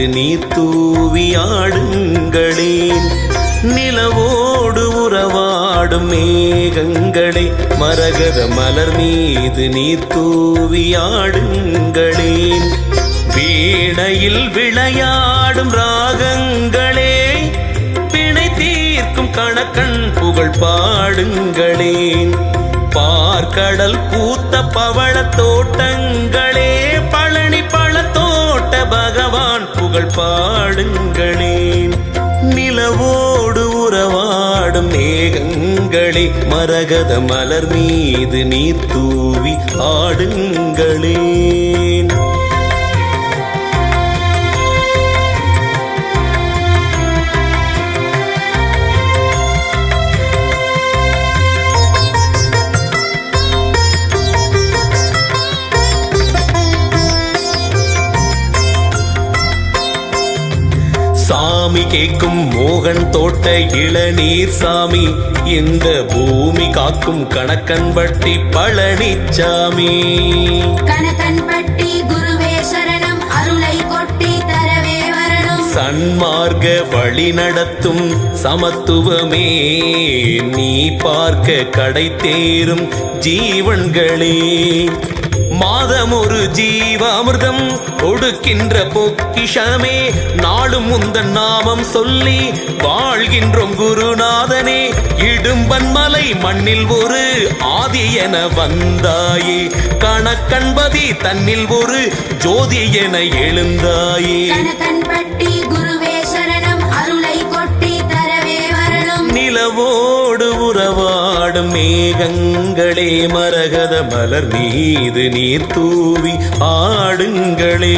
மீது நீர் தூவி நிலவோடு உறவாடும் மேகங்களே. மரகத மலர் மீது நீர் தூவி ஆடுங்களேன் வீணையில் விளையாடும் ராகங்களே. பிணை தீர்க்கும் கணக்கன் புகழ் பாடுங்களேன் பார்க்கடல் பூத்த பவள தோட்டங்களே. பழனி பழ தோட்ட பகவான் புகழ் பாடுங்களே. நிலவோடு உறவாடும் மேகங்களே மரகத மலர் மீது நீர் தூவி ஆடுங்களே. சாமி கேட்கும் மோகன் தோட்ட இளநீர் சாமி. இந்த பூமி காக்கும் கணக்கன் வட்டி பழனிச்சாமி. கணக்கன்பட்டி குருவே சரணம் அருளை கொட்டி தரவே வரணும். சன்மார்க்க வழி நடத்தும் சமத்துவமே. நீ பார்க்க கடை தேரும் ஜீவன்களே. மாதம் ஒரு ஜீவ அமிர்தம் கொடுக்கின்ற பொக்கிஷமே. நாளும் முந்தன் நாமம் சொல்லி வாழ்கின்றோம் குருநாதனே. இடும்பன் மலை மண்ணில் ஒரு ஆதி என வந்தாயே. கணக்கன்பதி தன்னில் ஒரு ஜோதி என எழுந்தாயே. உறவாடும் மேகங்களே மரகத மலர் மீது நீர் தூவி ஆடுங்களே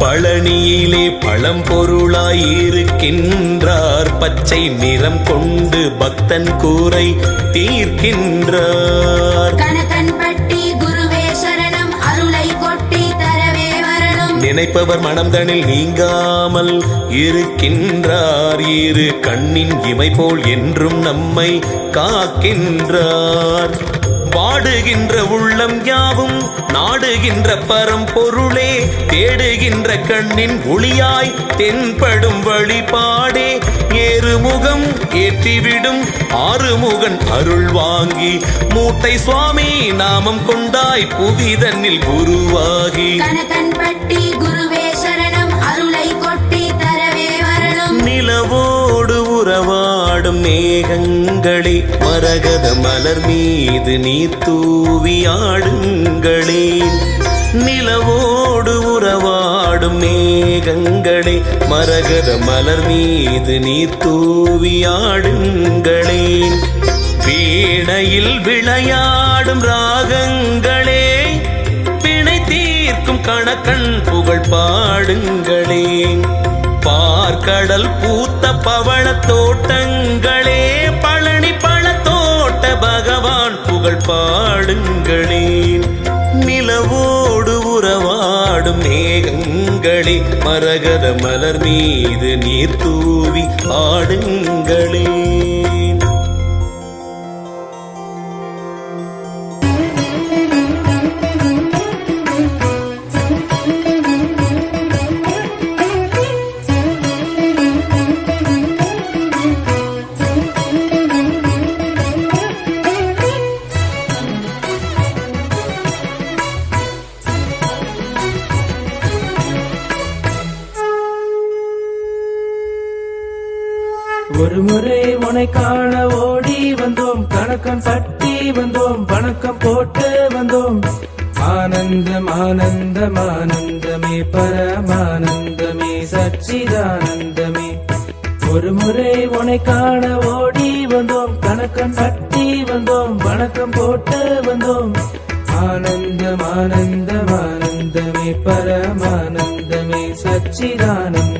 பழனியிலே பழம் பொருளாயிருக்கின்ற பச்சை நிறம் கொண்டு பக்தன் கூரை தீர்க்கின்றார். நினைப்பவர் மனம்தனில் நீங்காமல் இருக்கின்றார். இரு கண்ணின் இமை போல் என்றும் நம்மை காக்கின்றார். வாடுகின்ற உள்ளம் யாவும் நாடுகின்ற பரம்பொருளே தேடுகின்ற கண்ணின் ஒளியாய் தென்படும் வழிபாடே. ஏறுமுகம் ஏற்றிவிடும் ஆறுமுகன் அருள் வாங்கி மூட்டை சுவாமி நாமம் கொண்டாய் புவிதன்னில் கணக்கன்பட்டி குருவே சரணம் அருளை கொட்டி தரவே வரணும். நிலவோடு உறவாடும் மேகங்களே மரகத மலர் மீது நீர் தூவியாடுங்களே நிலவோடு உறவாடும் மேகங்களே மரகத மலர் மீது நீர் தூவியாடுங்களே வீணையில் விளையாடும் ராகங்களே பிணை தீர்க்கும் கணக்கன் புகழ் பாடுங்களே. பார்க்கடல் பூத்த பவள தோட்டங்களே பழனி பழ தோட்ட பகவான் புகழ் பாடுங்களே. நிலவோடு உறவாடும் மேகங்களே மரகத மலர் மீது நீர் தூவி ஒரு முறை உனை காண ஓடி வந்தோம். கணக்கம் தட்டி வந்தோம். வணக்கம் போட்டு வந்தோம். ஆனந்தம் ஆனந்தம் ஆனந்தமே பரமானந்தமே சச்சிதானந்தமே. ஒரு முறை உனை காண ஓடி வந்தோம். கணக்கம் தட்டி வந்தோம். வணக்கம் போட்டு வந்தோம். ஆனந்தம் ஆனந்தம் ஆனந்தமே பரமானந்தமே சச்சிதானந்தம்.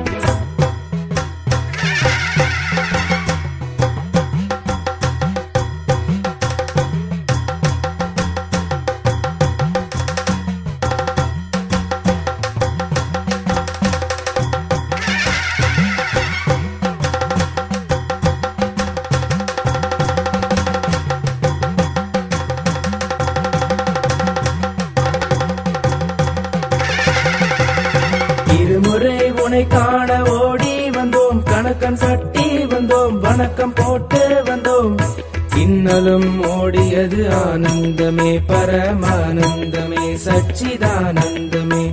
பக்கம் போட்டு வந்தோம். இன்னலும் ஓடியது ஆனந்தமே பரமானந்தமே சச்சிதானந்தமே.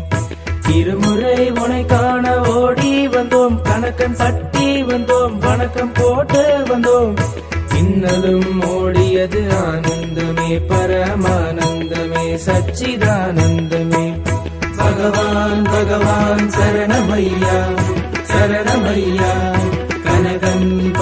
இருமுறை உனை காண ஓடி வந்தோம் கணக்கன் பட்டி வந்தோம் வணக்கம் போட்டு வந்தோம். இன்னலும் ஓடியது ஆனந்தமே பரமானந்தமே சச்சிதானந்தமே. பகவான் பகவான் சரணமையா சரணமையா.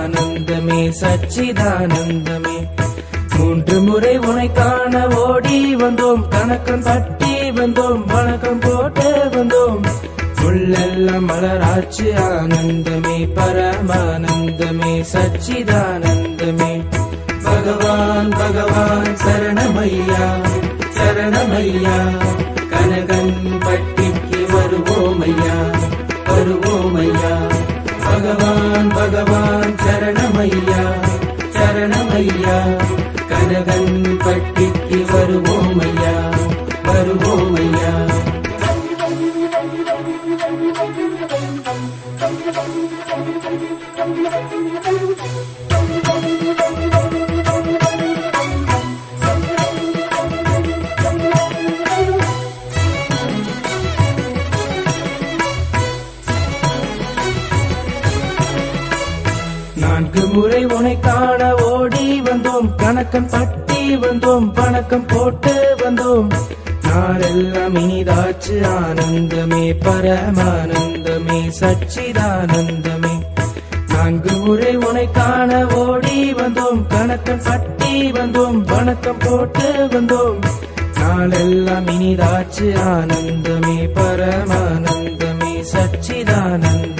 சச்சிதானந்தமே சச்சிதானந்தமே. மூன்று முறை உனை காண ஓடி வந்தோம். கணக்கம் தட்டி வந்தோம். வணக்கம் போட்டு வந்தோம். உள்ளெல்லாம் மலராட்சி ஆனந்தமே பரமானந்தமே சச்சிதானந்தமே. பகவான் பகவான் சரணமையா சரணமையா. கனகன் பட்டிக்கு வருவோமையா வருவோமையா. பகவான் பகவான் சரணமையா சரணமையா கனகன் பட்டிக்கு வருவோமையா வருவோமையா. உனை காண ஓடி வந்தோம். கணக்கம் தட்டி வந்தோம். வணக்கம் போட்டு வந்தோம். நாளெல்லாம் இனிதாச்சு. ஆனந்தமே பரமானந்தமே சச்சிதானந்தமே. நான்கு முறை உனை காண ஓடி வந்தோம். கணக்கம் தட்டி வந்தோம். வணக்கம் போட்டு வந்தோம். நாளெல்லாம் இனிதாச்சு. ஆனந்தமே பரமானந்தமே சச்சிதானந்தம்.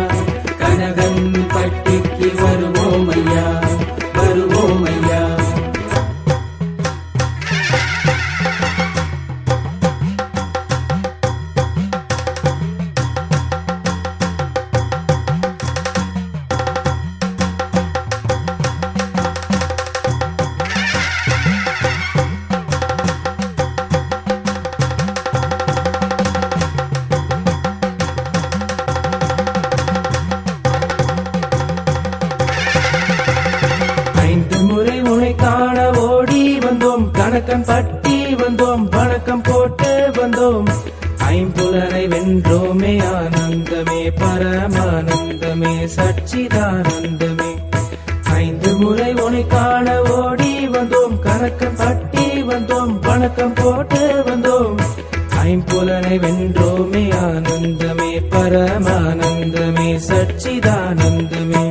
முறை உனை காண ஓடி வந்தோம். கணக்கன் பட்டி வந்தோம். வணக்கம் போட்டு வந்தோம். ஐம்புலனை வென்றோமே ஆனந்தமே பரமானந்தமே சச்சிதானந்தமே. ஐந்து முறை உனை காண ஓடி வந்தோம். கணக்கன் பட்டி வந்தோம். வணக்கம் போட்டு வந்தோம். ஐம்புலனை வென்றோமே ஆனந்தமே பரமானந்தமே சச்சிதானந்தமே.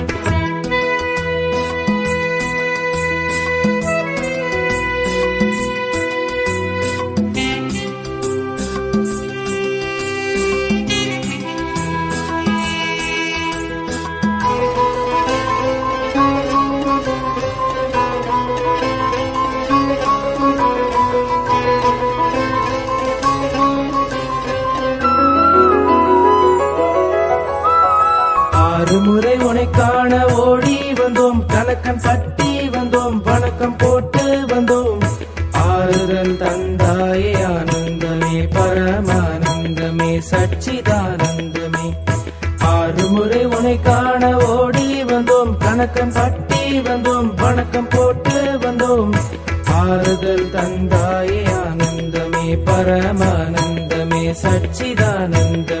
கணக்கன் கட்டி வந்தோம் வணக்கம் போட்டு வந்தோம். ஆறுதல் தந்தாயே ஆனந்தமே பரமானந்தமே சச்சிதானந்தமே. ஆறு முறை உனை காண ஓடி வந்தோம் கணக்கம் பட்டி வந்தோம் வணக்கம் போட்டு வந்தோம். ஆறுதல் தந்தாயே ஆனந்தமே பரமானந்தமே சச்சிதானந்தமே.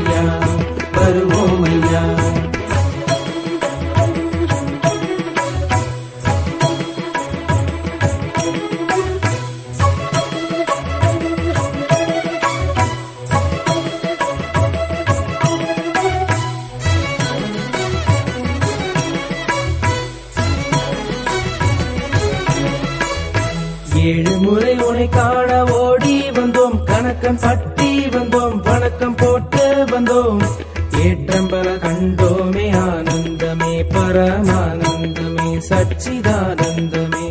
கணக்கன் பட்டி வந்தோம் வணக்கம் போட்டு வந்தோம். ஏற்றம்பல கண்டோமே ஆனந்தமே பரமானந்தமே சச்சிதானந்தமே.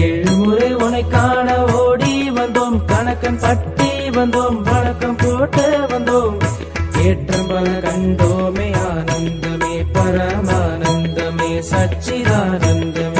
ஏழு முறை உனை காண ஓடி வந்தோம் கணக்கன் பட்டி வந்தோம் வணக்கம் போட்டு வந்தோம். ஏற்றம்பல கண்டோமே ஆனந்தமே பரமானந்தமே சச்சிதானந்தமே.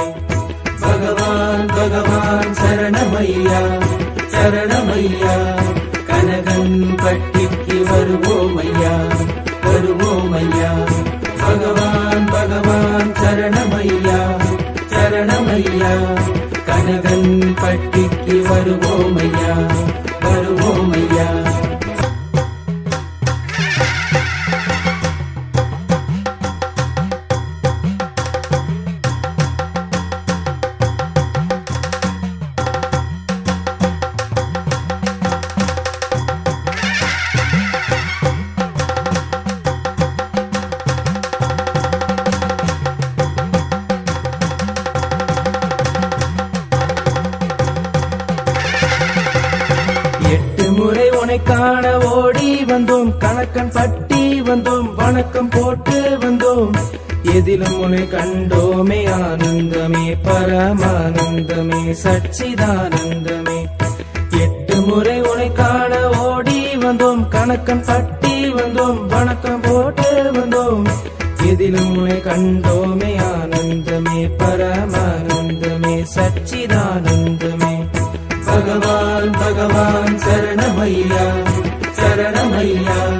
கணக்கன் பட்டி வந்தோம் வணக்கம் போட்டு வந்தோம். எதிலும் உனை கண்டோமே ஆனந்தமே பரமானந்தமே சச்சிதானந்தமே. எட்டு முறை உனை காண ஓடி வந்தோம் கணக்கம் பட்டி வந்தோம் வணக்கம் போட்டு வந்தோம். எதிலும் உனை கண்டோமே ஆனந்தமே பரமானந்தமே சச்சிதானந்தமே. பகவான் பகவான் சரணமையா சரணமையா.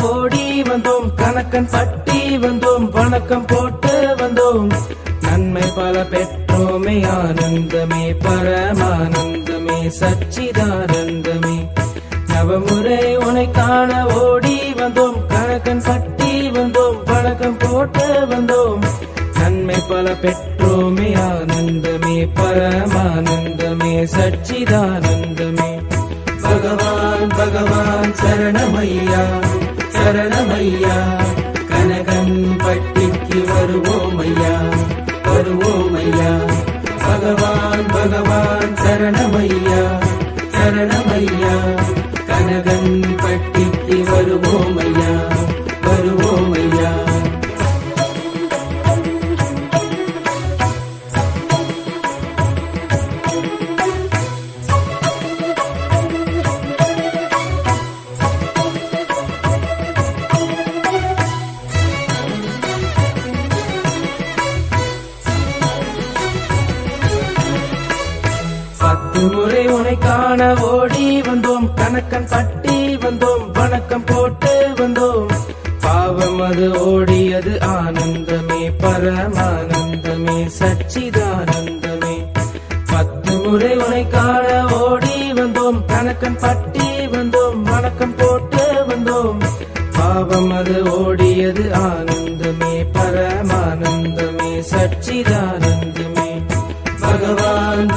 ஓடி வந்தோம் கணக்கன் பட்டி வந்தோம் வணக்கம் போட்டு வந்தோம். நன்மை பல பெற்றோமே ஆனந்தமே பரமானந்தமே சச்சிதானந்தமே. நவமுறை உனை காண வருவோம் ஐயா வருவோம் ஐயா. பகவான் பகவான் சரணம். உனை காண ஓடி வந்தோம். கணக்கன் பட்டி வந்தோம். வணக்கம் போட்டு வந்தோம். பாவம் அது ஓடியது ஆனந்தமே பரமானந்தமே சச்சிதானந்தமே. பத்து முறை உனை காண ஓடி வந்தோம். கணக்கன் பட்டி வந்தோம். வணக்கம் போட்டு வந்தோம். பாவம் அது ஓடியது ஆனந்தமே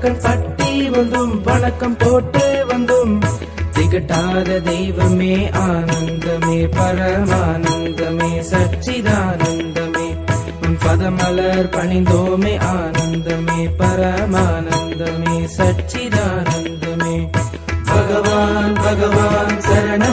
வந்தோம் தட்டி பட்டி வந்தோம் வணக்கம் போட்டு வந்தோம். திகட்டாத தெய்வமே ஆனந்தமே பரமானந்தமே சச்சிதானந்தமே. பதமலர் பணிந்தோமே ஆனந்தமே பரமானந்தமே சச்சிதானந்தமே. பகவான் பகவான் சரணம்.